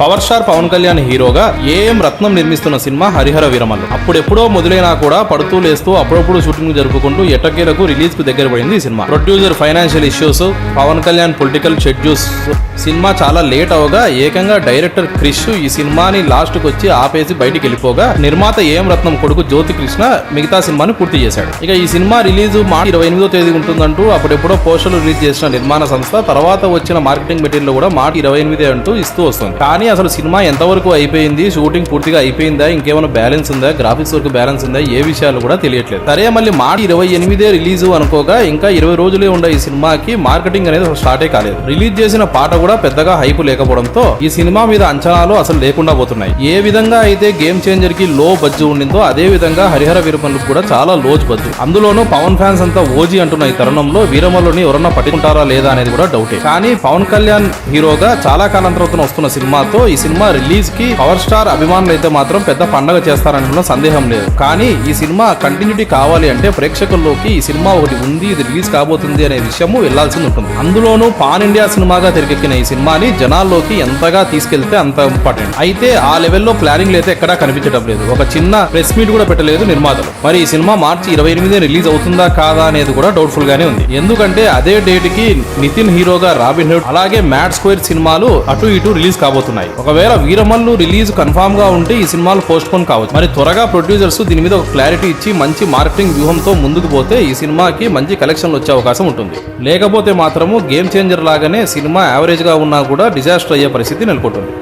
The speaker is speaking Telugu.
పవర్ స్టార్ పవన్ కళ్యాణ్ హీరోగా ఏఎం రత్నం నిర్మిస్తున్న సినిమా హరిహర వీరమల్లు. అప్పుడెప్పుడో మొదలైనా కూడా పడుతూ లేస్తూ అప్పుడప్పుడు షూటింగ్ జరుపుకుంటూ ఎట్టకేలకు రిలీజ్కు దగ్గర పడింది ఈ cinema. Producer financial issues Pawan Kalyan political schedules cinema చాలా లేట్ అవగా ఏకంగా డైరెక్టర్ క్రిష్ ఈ సినిమాని లాస్ట్కు వచ్చి ఆపేసి బయటికి వెళ్ళిపోగా నిర్మాత ఏఎం రత్నం కొడుకు జ్యోతి కృష్ణ మిగతా సినిమాని పూర్తి చేశాడు. ఇక ఈ సినిమా రిలీజ్ మార్చి ఇరవై ఎనిమిదో తేదీ ఉంటుందంటూ అప్పుడెప్పుడో పోస్టర్లు రిలీజ్ చేసిన నిర్మాణ సంస్థ తర్వాత వచ్చిన మార్కెటింగ్ మెటీరియల్ కూడా మార్చి ఇరవై ఎనిమిది అంటూ ఇస్తూ వస్తుంది. కానీ అసలు సినిమా ఎంతవరకు అయిపోయింది? షూటింగ్ పూర్తిగా అయిపోయిందా? ఇంకేమైనా బ్యాలెన్స్ ఉందా? గ్రాఫిక్స్ వరకు బ్యాలెన్స్ ఉందా? ఏ విషయాలు కూడా తెలియట్లేదు. సరే మళ్ళీ మార్చి ఇరవై ఎనిమిదే రిలీజ్ అనుకోగా ఇంకా ఇరవై రోజులే ఉండే ఈ సినిమాకి మార్కెటింగ్ అనేది స్టార్టే కాలేదు. రిలీజ్ చేసిన పాట కూడా పెద్దగా హైప్ లేకపోవడంతో ఈ సినిమా మీద అంచనాలు అసలు లేకుండా పోతున్నాయి. ఏ విధంగా అయితే గేమ్ చేంజర్కి లో బజ్జు ఉండిందో అదే విధంగా హరిహర వీరమల్లు కూడా చాలా లోజ్ బజ్జు. అందులోనూ పవన్ ఫ్యాన్స్ అంతా ఓజీ అంటున్న ఈ తరుణంలో వీరమల్లుని ఎవరన్నా పట్టుకుంటారా లేదా అనేది కూడా డౌటే. కానీ పవన్ కళ్యాణ్ హీరోగా చాలా కాలం తర్వాత వస్తున్న సినిమాతో ఈ సినిమా రిలీజ్కి పవర్ స్టార్ అభిమానులు అయితే మాత్రం పెద్ద పండగ చేస్తారనుకున్న సందేహం లేదు. కానీ ఈ సినిమా కంటిన్యూటీ కావాలి అంటే ప్రేక్షకుల్లోకి ఈ సినిమా ఒకటి ఉంది ఇది రిలీజ్ కాబోతుంది అనే విషయము వెళ్ళాల్సి ఉంటుంది. అందులోనూ పాన్ ఇండియా సినిమాగా తెరకెక్కిన ఈ సినిమాని జనాల్లోకి ఎంతగా తీసుకెళ్తే అంత ఇంపార్టెంట్. అయితే ఆ లెవెల్లో ప్లానింగ్ అయితే ఎక్కడా కనిపించడం లేదు. ఒక చిన్న ప్రెస్ మీట్ కూడా పెట్టలేదు నిర్మాతలు. మరి ఈ సినిమా మార్చి ఇరవై ఎనిమిది రిలీజ్ అవుతుందా కాదా అనేది కూడా డౌట్ఫుల్ గానే ఉంది. ఎందుకంటే అదే డేట్కి నితిన్ హీరోగా రాబిన్ హుడ్ అలాగే మ్యాడ్ స్క్వేర్ సినిమాలు అటు ఇటు రిలీజ్ కాబోతున్నాయి. ఒకవేళ వీరమల్లు రిలీజ్ కన్ఫామ్గా ఉంటే ఈ సినిమాలు పోస్ట్ పోన్ కావచ్చు. మరి త్వరగా ప్రొడ్యూసర్స్ దీని మీద ఒక క్లారిటీ ఇచ్చి మంచి మార్కెటింగ్ వ్యూహంతో ముందుకు పోతే ఈ సినిమాకి మంచి కలెక్షన్లు వచ్చే అవకాశం ఉంటుంది. లేకపోతే మాత్రము గేమ్ చేంజర్ లాగానే సినిమా యావరేజ్గా ఉన్నా కూడా డిజాస్టర్ అయ్యే పరిస్థితి నెలకొంటుంది.